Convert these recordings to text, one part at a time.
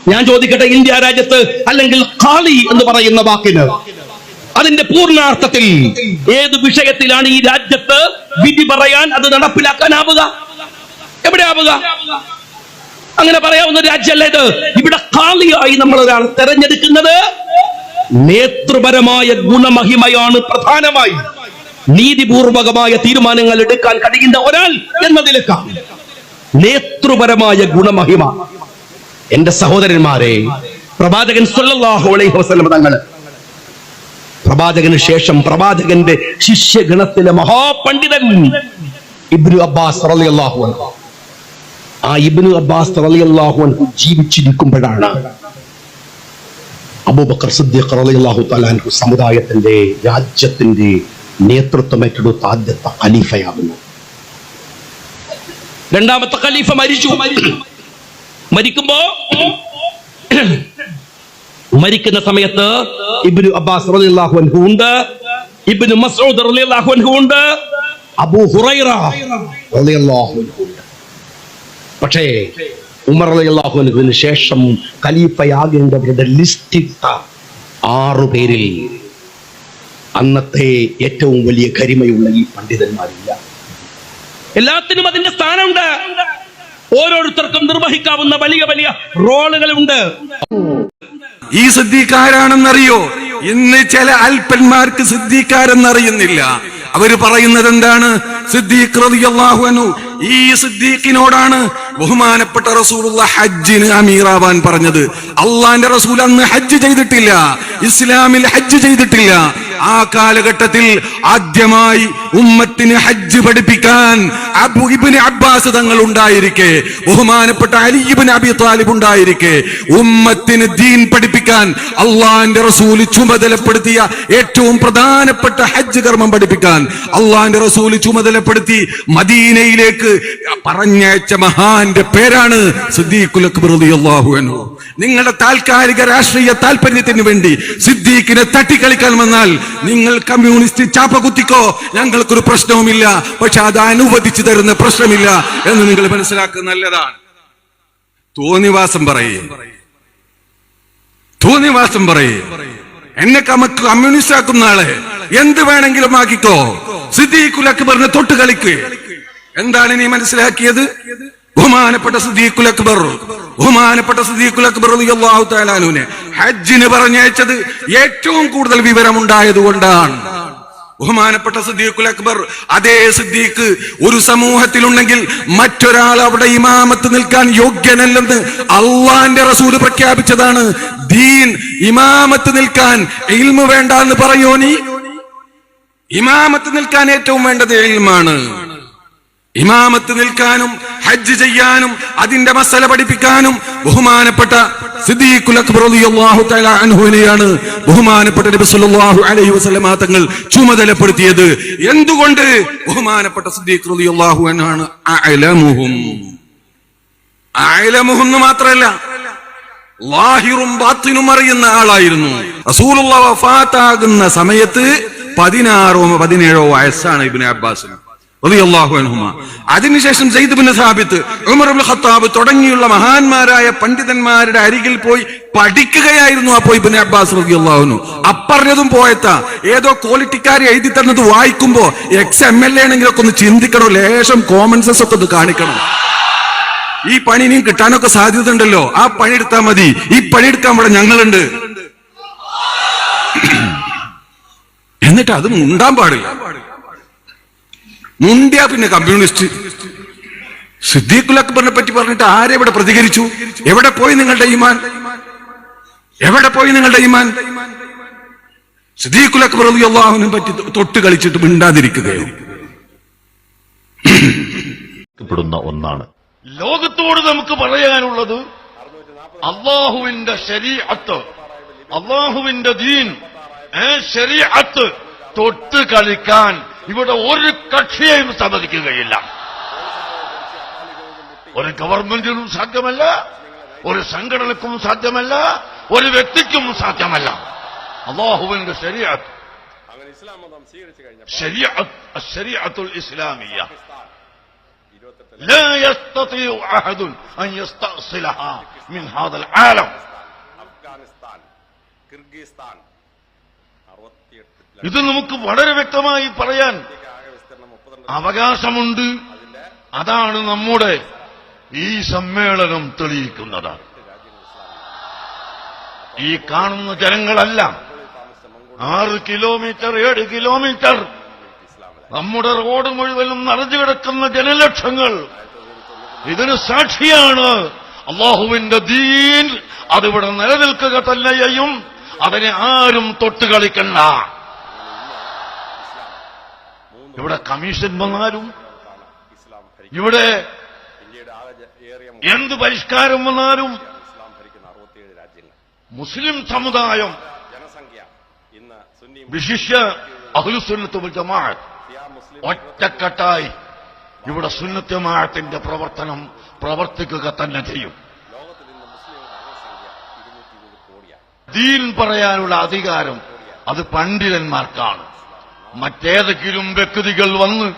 ഞാൻ ചോദിക്കട്ടെ ഇന്ത്യ രാജ്യത്ത് അല്ലെങ്കിൽ കാളി എന്ന് പറയുന്ന വാക്കിന്? അതിന്റെ പൂർണാർത്ഥത്തിൽ ഏത് വിഷയത്തിലാണ് ഈ രാജ്യത്ത് വിധി പറയാൻ അത് നടപ്പിലാക്കാനാവുക? എവിടെ ആവുക? അങ്ങനെ പറയാവുന്ന രാജ്യമല്ല ഇത്? ഇവിടെ കാളിയായി നമ്മൾ ഒരാൾ തെരഞ്ഞെടുക്കുന്നത് നേതൃപരമായ ഗുണമഹിമയാണ് പ്രധാനമായി. നീതിപൂർവകമായ തീരുമാനങ്ങൾ എടുക്കാൻ കഴിയുന്ന ഒരാൾ എന്നതിലേക്കാണ് നേതൃപരമായ ഗുണമഹിമ. എന്റെ സഹോദരന്മാരെ പ്രവാചകൻ അലൈഹി വസല്ലം തങ്ങൾ പ്രവാചകന് ശേഷം പ്രവാചകന്റെ ശിഷ്യഗണത്തിലെ മഹാപണ്ഡിതൻ ഇബ്നു അബ്ബാസ് റളിയല്ലാഹു അൻഹു. ആ ഇബ്നു അബ്ബാസ് റളിയല്ലാഹു അൻഹു ജീവിച്ചിരിക്കുമ്പോഴാണ് അബൂബക്കർ സിദ്ദീഖ് റളിയല്ലാഹു തആല അൻഹു സമുദായത്തിന്റെ രാജ്യത്തിന്റെ നേതൃത്വം ഏറ്റെടുത്ത ആദ്യത്തെ ഖലീഫയാകുന്നു. രണ്ടാമത്തെ ഖലീഫ മരിച്ചു. മരിക്കുമ്പോ മരിക്കുന്ന സമയത്ത് ഇബ്നു അബ്ബാസ് റളിയല്ലാഹു അൻഹു ഉണ്ട്. ഇബ്നു മസ്ഊദ് റളിയല്ലാഹു അൻഹു ഉണ്ട്. അബൂ ഹുറൈറ പക്ഷേ ഉമർ റളിയല്ലാഹു ശേഷം ഖലീഫയാകേണ്ടവരുടെ ലിസ്റ്റ് ഇട്ട ആറു പേരിൽ അന്നത്തെ ഏറ്റവും വലിയ കരിമയുള്ള ഈ പണ്ഡിതന്മാരില്ല. എല്ലാത്തിനും അതിന്റെ സ്ഥാനമുണ്ട്. ഓരോരുത്തർക്കും നിർവഹിക്കാവുന്ന വലിയ വലിയ റോളുകളുണ്ട്. ഈ സിദ്ധിക്കാരാണെന്നറിയോ ഇന്ന് ചില അല്പന്മാർക്ക് സിദ്ധിക്കാരെന്നറിയുന്നില്ല അവർ പറയുന്നത് എന്താണ് സിദ്ദീഖ് റളിയല്ലാഹു ഈ സിദ്ദീഖിനോടാണ് ബഹുമാനപ്പെട്ട റസൂലുള്ള ഹജ്ജിന് അമീറാവാൻ പറഞ്ഞത്. അള്ളാന്റെ റസൂൽ അന്ന് ഹജ്ജ് ചെയ്തിട്ടില്ല. ഇസ്ലാമിൽ ഹജ്ജ് ചെയ്തിട്ടില്ല. ആ കാലഘട്ടത്തിൽ ആദ്യമായി ഉമ്മത്തിന് ഹജ്ജ് പഠിപ്പിക്കാൻ ഇബ്നു അബ്ബാസ് തങ്ങൾ ഉണ്ടായിരിക്കെ. ബഹുമാനപ്പെട്ട അലി ഇബ്നു അബി താലിബ് ഉണ്ടായിരിക്കെ. ഉമ്മത്തിന് ദീൻ പഠിപ്പിക്കാൻ അള്ളാന്റെ റസൂൽ ചുമതലപ്പെടുത്തിയ ഏറ്റവും പ്രധാനപ്പെട്ട ഹജ്ജ് കർമ്മം പഠിപ്പിക്കാൻ അള്ളാന്റെ റസൂൽ ചുമതലപ്പെടുത്തി മദീനയിലേക്ക് പറഞ്ഞയച്ച മഹാന്റെ പേരാണ് സിദ്ദീഖുൽ അക്ബർ റളിയല്ലാഹു അൻഹു. നിങ്ങളുടെ താൽക്കാലിക രാഷ്ട്രീയ താല്പര്യത്തിന് വേണ്ടി സിദ്ദീഖിനെ തട്ടിക്കളിക്കാൻ വന്നാൽ നിങ്ങൾ കമ്മ്യൂണിസ്റ്റ് ചാപ്പ കുത്തിക്കോ. ഞങ്ങൾക്കൊരു പ്രശ്നവുമില്ല. പക്ഷെ അത് അനുവദിച്ചു തരുന്ന പ്രശ്നമില്ല എന്ന് നിങ്ങൾ മനസ്സിലാക്കുന്നത് നല്ലതാണ്. തോന്നിവാസം പറയേ. തോന്നിവാസം പറയേ. എന്നെ കമക്ക് കമ്മ്യൂണിസ്റ്റ് ആക്കുന്ന ആളെ എന്ത് വേണമെങ്കിലും ആക്കിക്കോ. സിദ്ദീഖുൽ അക്ബറിനെ തൊട്ട് കളിക്കുക എന്താണ് നീ മനസ്സിലാക്കിയത്? ബഹുമാനപ്പെട്ട സിദ്ദീഖുൽ അക്ബർ. ബഹുമാനപ്പെട്ട സിദ്ദീഖുൽ അക്ബർ ഹജ്ജിന് പറഞ്ഞയച്ചത് ഏറ്റവും കൂടുതൽ വിവരമുണ്ടായത് കൊണ്ടാണ്. ബഹുമാനപ്പെട്ട സിദ്ദീഖുൽ അക്ബർ അതേ സിദ്ദീഖ് ഒരു സമൂഹത്തിലുണ്ടെങ്കിൽ മറ്റൊരാൾ അവിടെ ഇമാമത്ത് നിൽക്കാൻ യോഗ്യനല്ലെന്ന് അള്ളാന്റെ റസൂൽ പ്രഖ്യാപിച്ചതാണ്. ദീൻ ഇമാമത്ത് നിൽക്കാൻ ഇൽമു വേണ്ട എന്ന് പറയോ നീ? ഇമാമത്ത് നിൽക്കാൻ ഏറ്റവും വേണ്ടത് ഇൽമാണ്. ഇമാമത്ത് നിൽക്കാനും ഹജ്ജ് ചെയ്യാനും അതിന്റെ മസല പഠിപ്പിക്കാനും ബഹുമാനപ്പെട്ട അൻഹുവിനെയാണ് ബഹുമാനപ്പെട്ട നബി അലൈഹി വസല്ലമ തങ്ങൾ ചുമതലപ്പെടുത്തിയത്. എന്തുകൊണ്ട്? ബഹുമാനപ്പെട്ട സിദ്ദീഖ് റളിയല്ലാഹു അൻഹാണ് മാത്രമല്ല ബാത്തിനും അറിയുന്ന ആളായിരുന്നു. റസൂലുള്ള വഫാത്താകുന്ന സമയത്ത് പതിനാറോ പതിനേഴോ വയസ്സാണ് ഇബ്നു അബ്ബാസിന്. അതിനുശേഷം സാബിത്ത് ഉമർ ഖത്താബ് തുടങ്ങിയുള്ള മഹാന്മാരായ പണ്ഡിതന്മാരുടെ അരികിൽ പോയി പഠിക്കുകയായിരുന്നു അപ്പോ ഇബ്നു അബ്ബാസ് റബിയുള്ളാഹുനു അപ്പറഞ്ഞതും പോയത്ത. ഏതോ ക്വാളിറ്റിക്കാർ എഴുതി തന്നത് വായിക്കുമ്പോ എക്സ് എം എൽ എ ആണെങ്കിലൊക്കെ ഒന്ന് ചിന്തിക്കണോ ലേശം കോമൺ സെൻസ് ഒക്കെ ഒന്ന് കാണിക്കണം. ഈ പണി ഇനിയും കിട്ടാനൊക്കെ സാധ്യത ഉണ്ടല്ലോ ആ പണി മതി. ഈ പണി എടുക്കാൻ ഇവിടെ ഞങ്ങളുണ്ട്. എന്നിട്ട് അത് മുണ്ടാൻ പാടില്ല. മുണ്ടിയ പിന്നെ കമ്മ്യൂണിസ്റ്റ്. സിദ്ദീഖുൽ അക്ബറിനെ പറ്റി പറഞ്ഞിട്ട് ആരെവിടെ പ്രതികരിച്ചു? എവിടെ പോയി നിങ്ങളുടെ ഈമാൻ? എവിടെ പോയി നിങ്ങളുടെ ഈമാൻ? സിദ്ദീഖുൽ അക്ബർ അള്ളാഹുവിനെ പറ്റി തൊട്ട് കളിച്ചിട്ട് മിണ്ടാതിരിക്കുകയോ ഒന്നാണ്. ലോകത്തോട് നമുക്ക് പറയാനുള്ളത് അള്ളാഹുവിന്റെ ശരീഅത്ത് അള്ളാഹുവിന്റെ ദീൻ ഏ ശരീഅത്ത് തൊട്ട് കളിക്കാൻ ഇവിടെ ഒരു കക്ഷിയെയും സമ്മതിക്കുകയില്ല ഒരു ഗവൺമെന്റിനും സാധ്യമല്ല ഒരു സംഘടനക്കും സാധ്യമല്ല ഒരു വ്യക്തിക്കും സാധ്യമല്ല അള്ളാഹുവിന്റെ ശരീഅത്ത് ശരീഅത്ത് ശരീഅത്തുൽ ഇസ്ലാമിയ لا يستطيع أحد أن يستأصلها من هذا العالم അഫ്ഗാനിസ്ഥാൻ കിർഗിസ്ഥാൻ അറുപത്തിയെട്ട് ഇത് നമുക്ക് വളരെ വ്യക്തമായി പറയാൻ അവകാശമുണ്ട്. അതാണ് നമ്മുടെ ഈ സമ്മേളനം തെളിയിക്കുന്നത് ഈ കാണുന്ന ജനങ്ങളല്ല. ആറ് കിലോമീറ്റർ ഏഴ് കിലോമീറ്റർ നമ്മുടെ റോഡ് മുഴുവനും നിറഞ്ഞു കിടക്കുന്ന ജനലക്ഷങ്ങൾ. ഇതിന് സാക്ഷിയാണ് അള്ളാഹുവിന്റെ ദീൻ. അതിവിടെ നിലനിൽക്കുക തന്നെയും അതിനെ ആരും തൊട്ട് കളിക്കണ്ട ഇവിടെ കമ്മീഷൻ വന്നാലും ഇവിടെ എന്ത് പരിഷ്കാരം വന്നാലും മുസ്ലിം സമുദായം വിശിഷ്യ അഹുസുന്നത്ത് ജമാഅത്ത് ഒറ്റക്കെട്ടായി ഇവിടെ സുന്നത്യമാഴത്തിന്റെ പ്രവർത്തനം പ്രവർത്തിക്കുക തന്നെ ചെയ്യും. ദീൻ പറയാനുള്ള അധികാരം അത് പണ്ഡിതന്മാർക്കാണ്. മറ്റേതെങ്കിലും വ്യക്തികൾ വന്ന്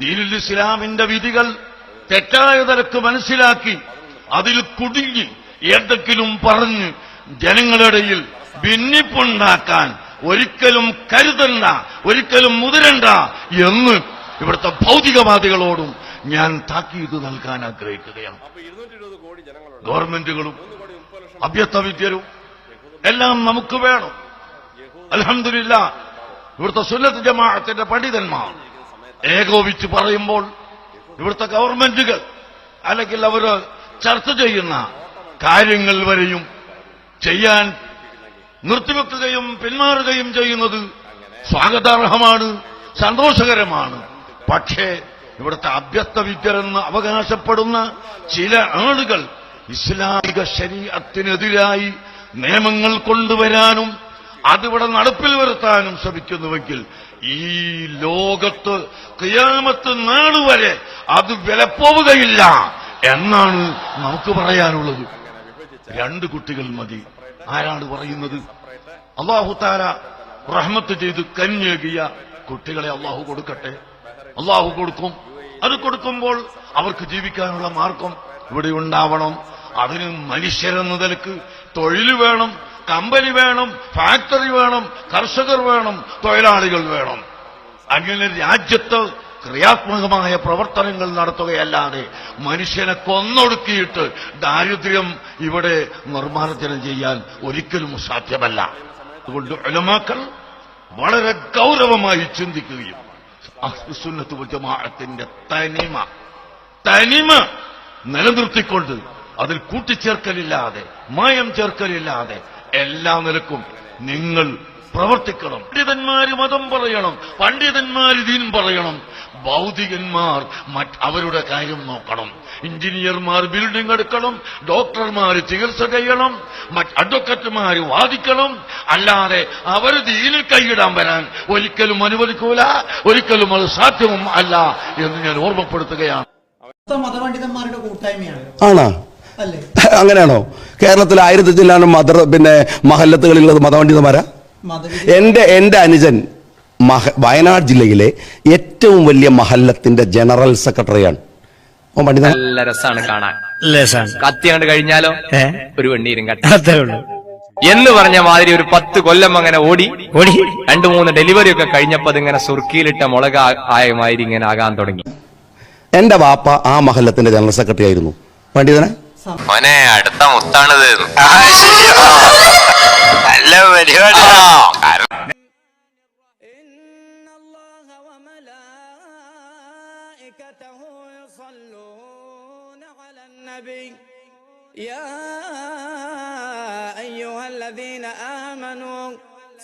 ദീനുൽ ഇസ്ലാമിന്റെ വിധികൾ തെറ്റായ നിലയ്ക്ക് മനസ്സിലാക്കി അതിൽ കുടുങ്ങി എന്തെങ്കിലും പറഞ്ഞ് ജനങ്ങളിടയിൽ ഭിന്നിപ്പുണ്ടാക്കാൻ ഒരിക്കലും കരുതണ്ട ഒരിക്കലും മുതിരണ്ട എന്ന് ഇവിടുത്തെ ഭൗതികവാദികളോടും ഞാൻ താക്കീത് നൽകാൻ ആഗ്രഹിക്കുകയാണ്. ഗവൺമെന്റുകളും അഭ്യസ്ത അഭ്യസ്തവിദ്യരും എല്ലാം നമുക്ക് വേണം. അലഹമില്ല ഇവിടുത്തെ സുന്നത്ത് ജമാഅത്തിന്റെ പണ്ഡിതന്മാർ ഏകോപിച്ച് പറയുമ്പോൾ ഇവിടുത്തെ ഗവൺമെന്റുകൾ അല്ലെങ്കിൽ അവർ ചർച്ച ചെയ്യുന്ന കാര്യങ്ങൾ വരെയും ചെയ്യാൻ നിർത്തിവെക്കുകയും പിന്മാറുകയും ചെയ്യുന്നത് സ്വാഗതാർഹമാണ് സന്തോഷകരമാണ്. പക്ഷേ ഇവിടുത്തെ അഭ്യസ്ത വിദ്യരെന്ന് അവകാശപ്പെടുന്ന ചില ആളുകൾ ഇസ്ലാമിക ശരീരത്തിനെതിരായി നിയമങ്ങൾ കൊണ്ടുവരാനും അതിവിടെ നടപ്പിൽ വരുത്താനും ശ്രമിക്കുന്നുവെങ്കിൽ ഈ ലോകത്ത് ക്രിയാമത്ത് നാളുവരെ അത് വിലപ്പോവുകയില്ല എന്നാണ് നമുക്ക് പറയാനുള്ളത്. രണ്ട് കുട്ടികൾ മതി. ആരാണ് പറയുന്നത്? അള്ളാഹു താര റഹ്മത്ത് ചെയ്ത് കന്യേകിയ കുട്ടികളെ അള്ളാഹു കൊടുക്കട്ടെ. അള്ളാഹു കൊടുക്കും. അത് കൊടുക്കുമ്പോൾ അവർക്ക് ജീവിക്കാനുള്ള മാർഗം ഇവിടെ ഉണ്ടാവണം. അതിന് മനുഷ്യരെന്ന നിലയ്ക്ക് തൊഴിൽ വേണം. കമ്പനി വേണം ഫാക്ടറി വേണം കർഷകർ വേണം തൊഴിലാളികൾ വേണം. അങ്ങനെ രാജ്യത്ത് ക്രിയാത്മകമായ പ്രവർത്തനങ്ങൾ നടത്തുകയല്ലാതെ മനുഷ്യനെ കൊന്നൊടുക്കിയിട്ട് ദാരിദ്ര്യം ഇവിടെ നിർമ്മാർജനം ചെയ്യാൻ ഒരിക്കലും സാധ്യമല്ല. അതുകൊണ്ട് ഉലമാക്കൾ വളരെ ഗൗരവമായി ചിന്തിക്കുകയും അഹ്സുന്നത്ത് ജമാഅത്തിന്റെ തനിമ തനിമ നിലനിർത്തിക്കൊണ്ട് അതിൽ കൂട്ടിച്ചേർക്കലില്ലാതെ മായം ചേർക്കലില്ലാതെ എല്ലാ നിലക്കും നിങ്ങൾ പ്രവർത്തിക്കണം. പണ്ഡിതന്മാര് മതം പറയണം. പണ്ഡിതന്മാര് ദീൻ പറയണം. ഭൗതികന്മാർ മറ്റ് അവരുടെ കാര്യം നോക്കണം. എഞ്ചിനീയർമാർ ബിൽഡിംഗ് എടുക്കണം. ഡോക്ടർമാർ ചികിത്സ ചെയ്യണം. മറ്റ് അഡ്വക്കറ്റുമാർ വാദിക്കണം. അല്ലാതെ അവർ ദീനിൽ കൈയിടാൻ വരാൻ ഒരിക്കലും അനുവദിക്കൂല. ഒരിക്കലും അത് സാധ്യവും അല്ല എന്ന് ഞാൻ ഓർമ്മപ്പെടുത്തുകയാണ്. മതപണ്ഡിതന്മാരുടെ കൂട്ടായ്മയാണ്. ആണോ? അങ്ങനെയാണോ? കേരളത്തിൽ ആയിരത്തി ചില്ലാനും മദർ പിന്നെ മഹല്ലത്തുകളിലുള്ളത് മതപണ്ഡിതന്മാരാ? മര എന്റെ എന്റെ അനുജൻ മഹ വയനാട് ജില്ലയിലെ ഏറ്റവും വലിയ മഹല്ലത്തിന്റെ ജനറൽ സെക്രട്ടറിയാണ്. ഓ പണ്ഡിതൻ. നല്ല രസാണ് കാണാൻ. കത്തി കണ്ട് കഴിഞ്ഞാലോ? ഒരു വെണ്ണീരും കട്ടി. ഉള്ളൂ. എന്ന് പറഞ്ഞ മാതിരി ഒരു പത്ത് കൊല്ലം അങ്ങനെ ഓടി. ഓടി. രണ്ടു മൂന്ന് ഡെലിവറി ഒക്കെ കഴിഞ്ഞപ്പോ ഇങ്ങനെ സുർക്കിയിലിട്ട മുളക് ആയ മാതിരി ഇങ്ങനെ ആകാൻ തുടങ്ങി. എന്റെ വാപ്പ ആ മഹല്ലത്തിന്റെ ജനറൽ സെക്രട്ടറി ആയിരുന്നു. പണ്ഡിതനെ? മോനെ അടുത്ത മുത്താണിത് നല്ല പരിപാടി إن الله وملائكته يصلون على النبي يا أيها الذين آمنوا